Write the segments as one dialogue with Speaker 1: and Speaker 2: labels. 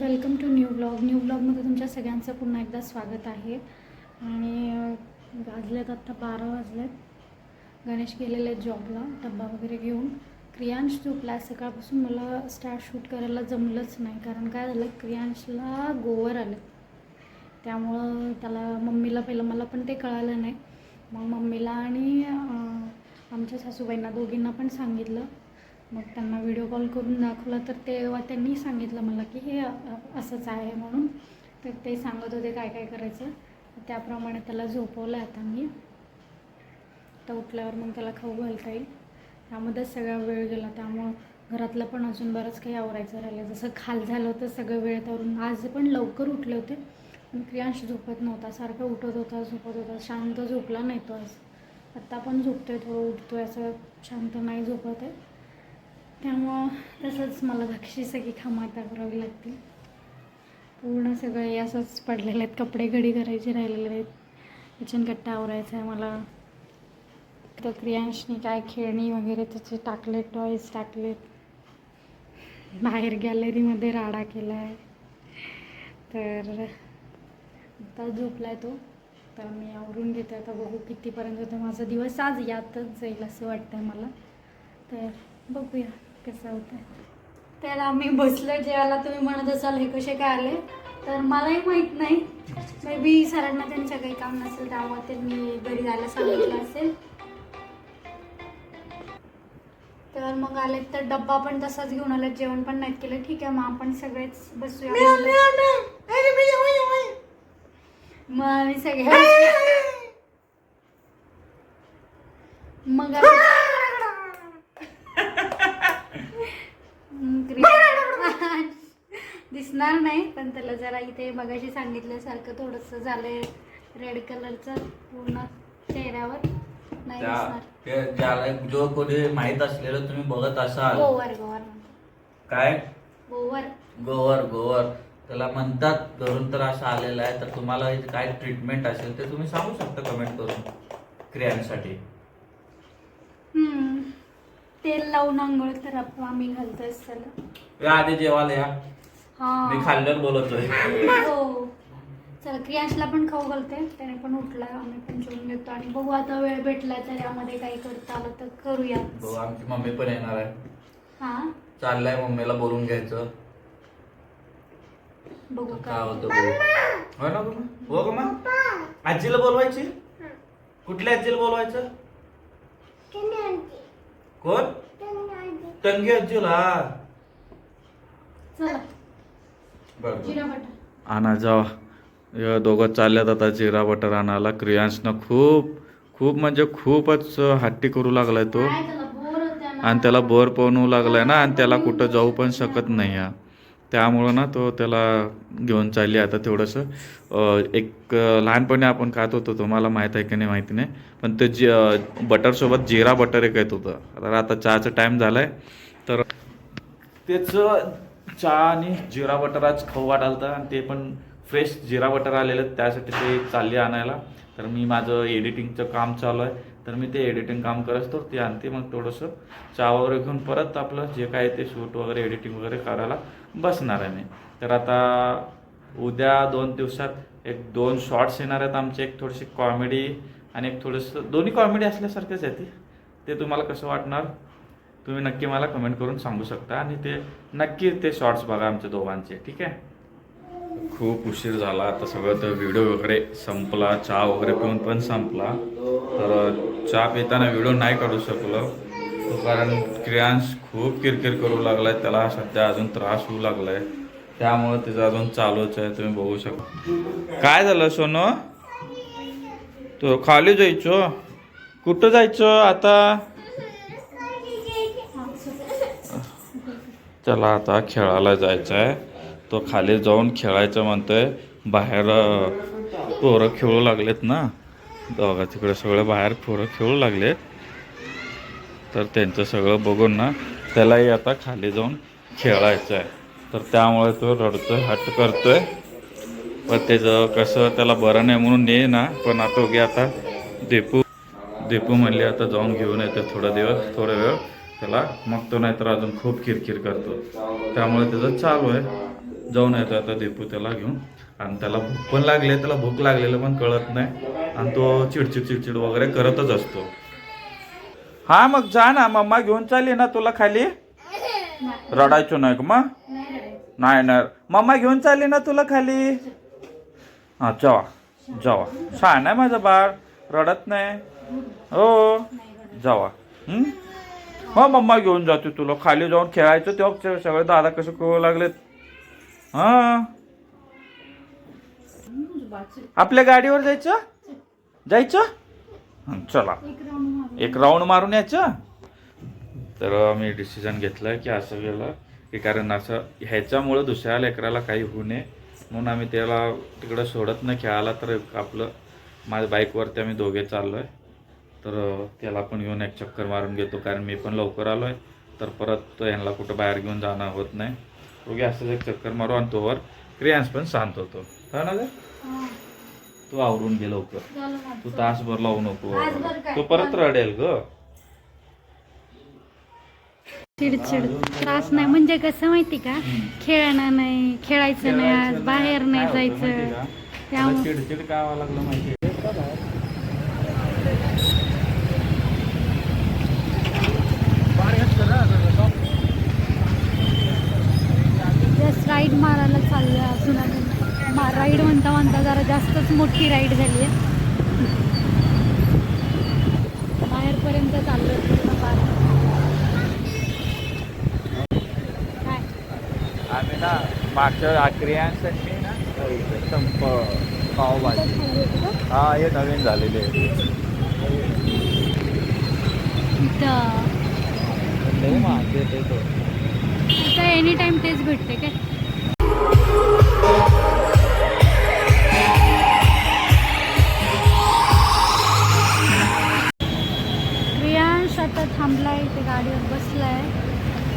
Speaker 1: Welcome to new blog. New ब्लॉगमध्ये तुमच्या सगळ्यांचं पुन्हा एकदा स्वागत आहे. आणि वाजलेत आत्ता बारा वाजलेत. गणेश गेलेले आहेत जॉबला डब्बा वगैरे घेऊन. क्रियांश झोपला सकाळपासून. मला स्टार शूट करायला जमलंच नाही. कारण काय झालं क्रियांशला गोवर आले. त्यामुळं त्याला मम्मीला पहिलं मला पण ते कळालं नाही. मग मम्मीला आणि आमच्या सासूबाईंना दोघींना पण सांगितलं. मग त्यांना व्हिडिओ कॉल करून दाखवला. तर तेव्हा त्यांनी सांगितलं मला की हे असंच आहे म्हणून. तर ते सांगत होते काय काय करायचं. त्याप्रमाणे त्याला झोपवलं आता मी. तर उठल्यावर मग त्याला खाऊ घालता येईल. त्यामध्येच सगळा वेळ गेला. त्यामुळं घरातलं पण अजून बरंच काही आवरायचं राहिलं. जसं खाल झालं होतं सगळं वेळेतवरून आज पण लवकर उठले होते. पण क्रियांश झोपत नव्हता. सारखा उठत होता झोपत होता. शांत झोपला नाही तो आज. आत्ता पण झोपतोय थोडं उठतोय. असं शांत नाही झोपत आहे. त्यामुळं तसंच मला धाकशी सगळी कामं आता करावी लागतील. पूर्ण सगळे असंच पडलेले आहेत. कपडे घडी करायचे राहिलेले आहेत. किचन कट्टा आवरायचा आहे मला. तर क्रियांशनी काय खेळणी वगैरे त्याचे टाकलेत टॉईज टाकलेत बाहेर गॅलरीमध्ये राडा केला आहे तर आता झोपला आहे तो. तर मी आवरून घेते. आता बघू कितीपर्यंत होतं माझा दिवस आज यातच जाईल असं वाटतं आहे मला. तर बघूया. कसं होतं तर आम्ही बसलो जेवायला. तुम्ही म्हणत असाल हे कसे काय आले? तर मलाही माहीत नाही. मे बी सरांना त्यांचं काही काम नसेल त्यामुळे त्यांनी घरी जायला सांगितलं असेल. तर मग आले तर डब्बा पण तसाच घेऊन आले जेवण पण नाहीत केलं. ठीक आहे मग आपण सगळेच बसूया. मग आम्ही सगळे मग आम्ही- हम्म, क्रिया- दिसणार नाही पण त्याला जरा इथे बघाशी सांगितल्यासारखं थोडस झालंय रेड कलरचं पूर्ण चेहऱ्यावर. नाही
Speaker 2: त्या
Speaker 1: दिसणार.
Speaker 2: ते ज्याला जो कोणी माहीत असलेलं तुम्ही बघत असाल.
Speaker 1: गोवर गोवर.
Speaker 2: काय?
Speaker 1: गोवर.
Speaker 2: गोवर गोवर. त्याला म्हणतात घरून तर असं आलेलं आहे तर तुम्हाला इथे काय ट्रीटमेंट असेल ते तुम्ही सांगू शकता कमेंट करून क्रियांसाठी
Speaker 1: हम्म. तेल लावून आंघोळ तर आप- आम्ही घालतोय त्याला
Speaker 2: या आधी जेवायला या. मी खाल्ल्यावर बोलतोय
Speaker 1: हो. चला क्रियांशला पण खाऊ घालते. त्याने पण उठला आम्ही पण जेवून घेतो. आणि बघू आता वेळ भेटला तर यामध्ये काही करता आलं तर करूया.
Speaker 2: बघू आमची मम्मी पण येणार आहे.
Speaker 1: हा.
Speaker 2: चाललंय मम्मीला बोलून घ्यायचं.
Speaker 1: बघू
Speaker 2: काय
Speaker 1: काय
Speaker 2: होतं बघू. हो ना गं? हो का मग? आजीला बोलवायची? कुठल्या आजीला बोलवायचं? कोण? टंगी आजीला.
Speaker 1: चला.
Speaker 3: आणा जावा. या दोघं चालल्यात आता जिरा बटर आणायला. क्रियांशनं खूप खूप म्हणजे खूपच हट्टी करू लागलाय तो. आणि त्याला बोर पवनू लागलाय ना आणि त्याला कुठं जाऊ पण शकत नाही हा. त्यामुळं ना तो त्याला घेऊन चालली आता थोडंसं एक लहानपणी आपण खात होतो तुम्हाला माहीत आहे की नाही माहिती नाही. पण ते जी बटरसोबत जिरा बटर एक येत होतं. तर आता चहाचा टाईम झाला आहे तर त्याचं चहा आणि जिरा बटर आज खाऊ वाटालतं आणि ते पण फ्रेश जिरा बटर आलेलं त्यासाठी ते चालले आणायला. तर मी माझं एडिटिंगचं काम चालू आहे. तर मी ते एडिटिंग काम करत तर ते आणते मग थोडंसं चहा वगैरे घेऊन परत आपलं जे काय ते शूट वगैरे एडिटिंग वगैरे करायला बसणार आहे मी. तर आता उद्या दोन दिवसात एक दोन शॉर्ट्स येणार आहेत आमचे एक थोडीशी कॉमेडी आणि एक थोडंसं दोन्ही कॉमेडी असल्यासारखेच आहे ती. ते तुम्हाला कसं वाटणार? तुम्ही नक्की मला कमेंट करून सांगू शकता आणि ते नक्की ते शॉर्ट्स बघा आमच्या दोघांचे ठीक आहे? खूप उशीर झाला आता सगळं तर व्हिडिओ वगैरे संपला चहा वगैरे पिऊन पण संपला. तर चहा पिताना व्हिडिओ नाही काढू शकलो. कारण क्रियांश खूप किरकिर करू लागलाय त्याला सध्या अजून त्रास होऊ लागलाय. त्यामुळे तिचं अजून चालूच आहे तुम्ही बघू शकता. काय झालं सोनं? तो खाली जायचो. कुठं जायचं आता? त्याला आता खेळायला जायचं आहे तो खाली जाऊन खेळायचं म्हणतोय. बाहेर पोरं खेळू लागलेत ना. दोघा तिकडे सगळे बाहेर पोरं खेळू लागलेत. तर त्यांचं सगळं बघून ना त्यालाही आता खाली जाऊन खेळायचं आहे तर त्यामुळे तो रडतोय हट्ट करतोय. पण त्याचं कसं त्याला बरं नाही म्हणून ये ना. पण आता गे आता देपू देपू म्हणले आता जाऊन घेऊन येते थोडा दिवस थोडा वेळ. त्याला. मग तो नाहीतर अजून खूप किरकिर करतो. त्यामुळे त्याचं चालू आहे. जाऊन येतो आता देपू त्याला घेऊन. आणि त्याला भूक पण लागली त्याला भूक लागलेलं पण कळत नाही. आणि तो चिडचिड चिडचिड वगैरे करतच असतो. हा मग जा ना. मम्मा घेऊन चालली ना तुला खाली? रडायचो नाही का मग?
Speaker 1: नाही
Speaker 3: नाही. मम्मा घेऊन चालली ना तुला खाली? हा जावा. जावा. छान आहे माझं बाळ. रडत नाही. हो. जावा. हो मम्मा घेऊन जाते तुला. खाली जाऊन खेळायचं तेव्हा सगळे दादा कसं कळू लागलेत. हा. आपल्या गाडीवर जायचं? जायचं? चला.
Speaker 1: एक राऊंड मारून
Speaker 3: यायचं. तर आम्ही डिसिजन घेतलं की असं गेलं की कारण असं ह्याच्यामुळं दुसऱ्या लेकराला काही होऊ नये. म्हणून आम्ही त्याला तिकडं सोडत नाही. खेळायला तर आपलं माझ्या बाईकवरती आम्ही दोघे चाललो आहे तर त्याला पण घेऊन एक चक्कर मारून घेतो कारण मी पण लवकर आलो आहे तर परत ह्यांना कुठं बाहेर घेऊन जाणं होत नाही. दोघे असंच एक चक्कर मारू आणि तोवर क्रियांश पण शांत होतो. हा ना?
Speaker 1: हा,
Speaker 3: तू आवरून गे लवकर. तू तासभर लावू नको
Speaker 1: तासभर काय?
Speaker 3: तू परत रडेल ग.
Speaker 1: चिडचिड. त्रास नाही. म्हणजे कसं माहिती का? खेळणं नाही खेळायचं नाही आज बाहेर नाही जायचं. त्यामुळे
Speaker 3: चिडचिड व्हावं लागलं माहिती
Speaker 1: जस्ट राईड मारायला चाललं अजून अजून मा राईड म्हणता म्हणता जरा जास्तच मोठी राईड झाली आहे. बाहेरपर्यंत चाललं पूर्ण पार. काय?
Speaker 3: आम्ही ना मागच्या क्रियांसाठी ना संप पावभाजी हा हे नवीन झालेले आहे.
Speaker 1: इथं. एनी टाइम तेच भेटते काय?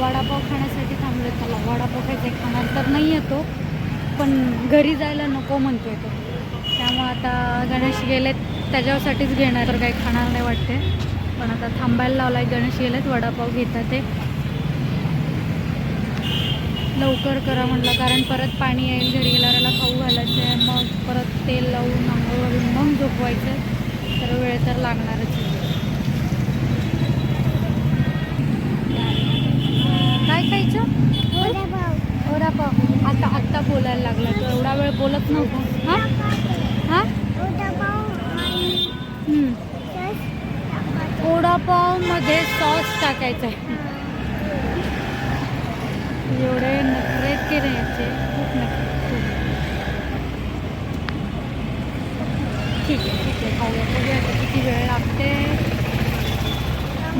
Speaker 1: वडापाव खाण्यासाठी थांबलो. त्याला वडापाव खायचे खाणार तर नाही येतो पण घरी जायला नको म्हणतोय तो. त्यामुळं आता गणेश गेलेत त्याच्यासाठीच घेणार तर काही खाणार नाही वाटते. पण आता थांबायला लावलाय गणेश गेलेत वडापाव घेतात ते. लवकर करा म्हटलं कारण परत पाणी येईल घरी गेल्याला खाऊ घालायचं आहे मग परत तेल लावून आंघोळ घालून मग झोपवायचं. तर वेळ तर लागणारच आहे काय खायचं वडापाव आता आत्ता बोलायला लागला. तो एवढा वेळ बोलत नव्हतो. हां? हां? ओडापावमध्ये वडापावमध्ये सॉस टाकायचा आहे. एवढे नखरे केले याचे खूप नखरे ठीक आहे ठीक आहे. खाऊया बघूया आता किती वेळ लागते?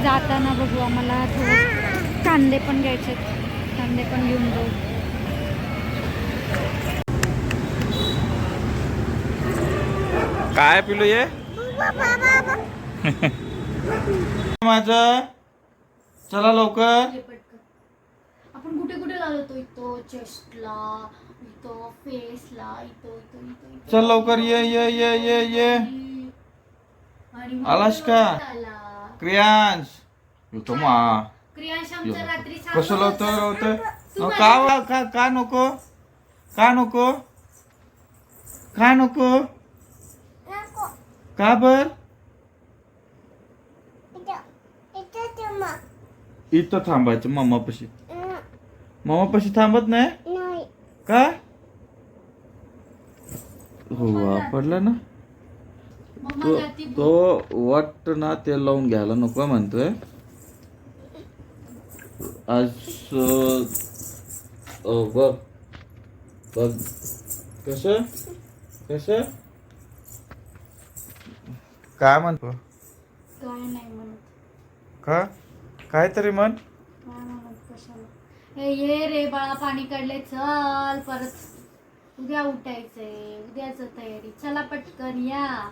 Speaker 1: जाताना बघू आम्हाला. थोडं कांदे पण घ्यायचे कांदे पण घेऊन जाऊ.
Speaker 3: काय पिलो ये? माझं. चला लवकर.
Speaker 1: आपण कुठे कुठे लावतो इथं चेस्टला इथं फेसला इथं इथं
Speaker 3: चल लवकर ये ये ये ये ये. आलास का? क्रियांश. येतो मा.
Speaker 1: क्रियांश आमचं रात्री
Speaker 3: कसं लावतो लावतो
Speaker 1: तू
Speaker 3: का वा- का का नको? का नको? का नको? का बर? इथं थांबायचं मम्मापाशी मम्मापाशी थांबत नाही? का? हो पडला ना. तो तो वाट ना तेल लावून घ्यायला नको म्हणतोय. आज बघ. बघ. कस? कस? काय म्हणतो?
Speaker 1: काय नाही म्हणत.
Speaker 3: का? काहीतरी म्हण.
Speaker 1: काय म्हणत कशाला? ए ये रे बाळा पाणी काढले चल परत. उद्या उठायचंय उद्याच तयारी. चला पटकन या.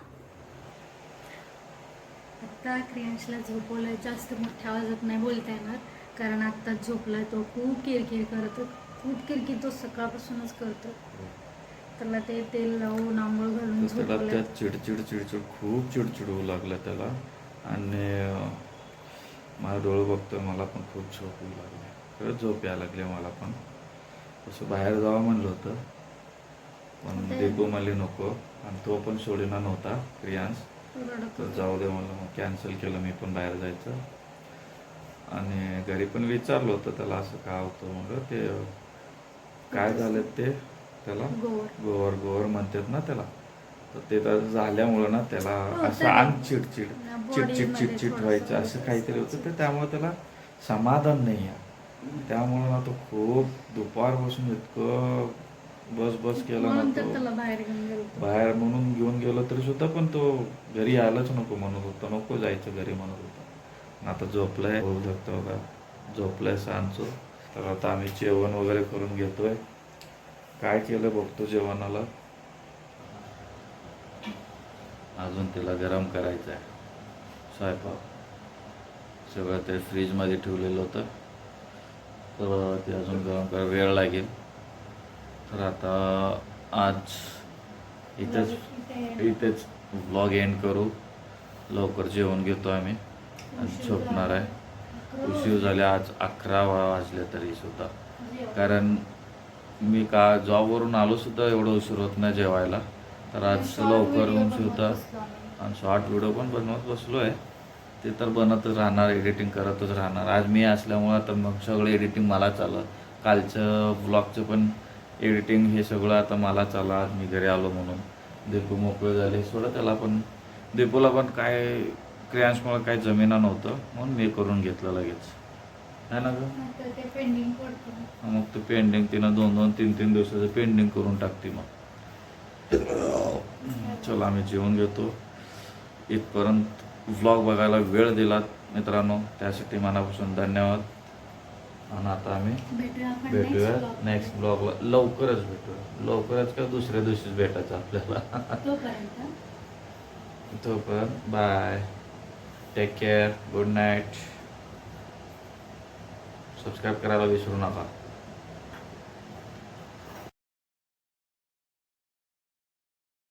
Speaker 1: आत्ता क्रियांशला झोपवलंय जास्त मोठ्या आवाजात नाही बोलता येणार. कारण आत्ताच झोपलाय तो. खूप किरकिर करतो. खूप किरकिर तो सकाळपासूनच करतो. त्याला ते तेल लावून आंघोळ घालून
Speaker 3: त्याला चिडचिड चिडचिड खूप चिडचिड होऊ लागलं त्याला. आणि अं, माझा डोळं बघतोय मला पण खूप झोप येऊ लागले. खरंच झोप यायला लागले मला पण. तसं बाहेर जावं म्हणलं होतं पण
Speaker 1: ते-
Speaker 3: दीपू म्हणले नको. आणि तो पण सोडीना नव्हता क्रियांश.
Speaker 1: रडत
Speaker 3: तर
Speaker 1: होता.
Speaker 3: जाऊ दे म्हणलं मग कॅन्सल केलं मी पण बाहेर जायचं. आणि घरी पण विचारलं होतं त्याला असं का होतं मग ते काय झालं ते? त्याला?
Speaker 1: गोवर.
Speaker 3: गोवर म्हणतात ना त्याला. तर ते तर झाल्यामुळं ना त्याला
Speaker 1: हो,
Speaker 3: असं अंग चिडचिड चिडचिड चिडचिड व्हायचं असं काहीतरी होतं. तर त्यामुळे त्याला समाधान नाही आहे. त्यामुळं ना तो खूप दुपारपासून इतकं बस बस केलं ना तो.
Speaker 1: बाहेर
Speaker 3: म्हणून घेऊन गेलो तरी सुद्धा पण तो घरी आलाच नको म्हणत होता. नको जायचं घरी म्हणत होता. आता झोपलाय होऊ शकतो का झोपलाय सांचो तर आता आम्ही जेवण वगैरे करून घेतोय. काय केलं बघतो जेवणाला? अजून तिला गरम करायचं आहे स्वयंपाक. सगळं ते फ्रीजमध्ये ठेवलेलं होतं. तर ते अजून गरम करा वेळ लागेल. तर आता आज इथेच इथेच ब्लॉग एंड करू. लवकर जेवण घेतो आम्ही. आणि झोपणार आहे. उशीर झाले आज अकरा वाजले तरी सुद्धा. कारण मी का जॉबवरून आलो सुद्धा एवढं उशीर होत नाही जेवायला. तर आज लवकर उशीर होता. आणि शॉर्ट व्हिडिओ पण बनवत बसलो आहे ते तर बनतच राहणार एडिटिंग करतच राहणार. आज मी असल्यामुळं तर मग सगळं एडिटिंग मला चाललं कालचं ब्लॉगचं पण एडिटिंग हे सगळं आता मला चाललं आज मी घरी आलो म्हणून. दीपू मोकळे झाले. सोडा त्याला पण. दीपूला पण काय क्रियांशमुळं काय जमिना नव्हतं. म्हणून मी करून घेतलं लगेच. है ना गं
Speaker 1: ते
Speaker 3: मग ते पेंडिंग तिनं दोन दोन तीन तीन दिवसाचं पेंडिंग करून टाकते मग. चला आम्ही जेवण घेतो. इथपर्यंत व्लॉग बघायला वेळ दिलात मित्रांनो. त्यासाठी मनापासून धन्यवाद. आणि आता आम्ही
Speaker 1: भेटूया
Speaker 3: नेक्स्ट ब्लॉगला लवकरच भेटूया. लवकरच का दुसऱ्या दिवशीच भेटायचं आपल्याला.
Speaker 1: तोपर्यंत.
Speaker 3: तोपर्यंत bye take care good night subscribe करायला विसरू नका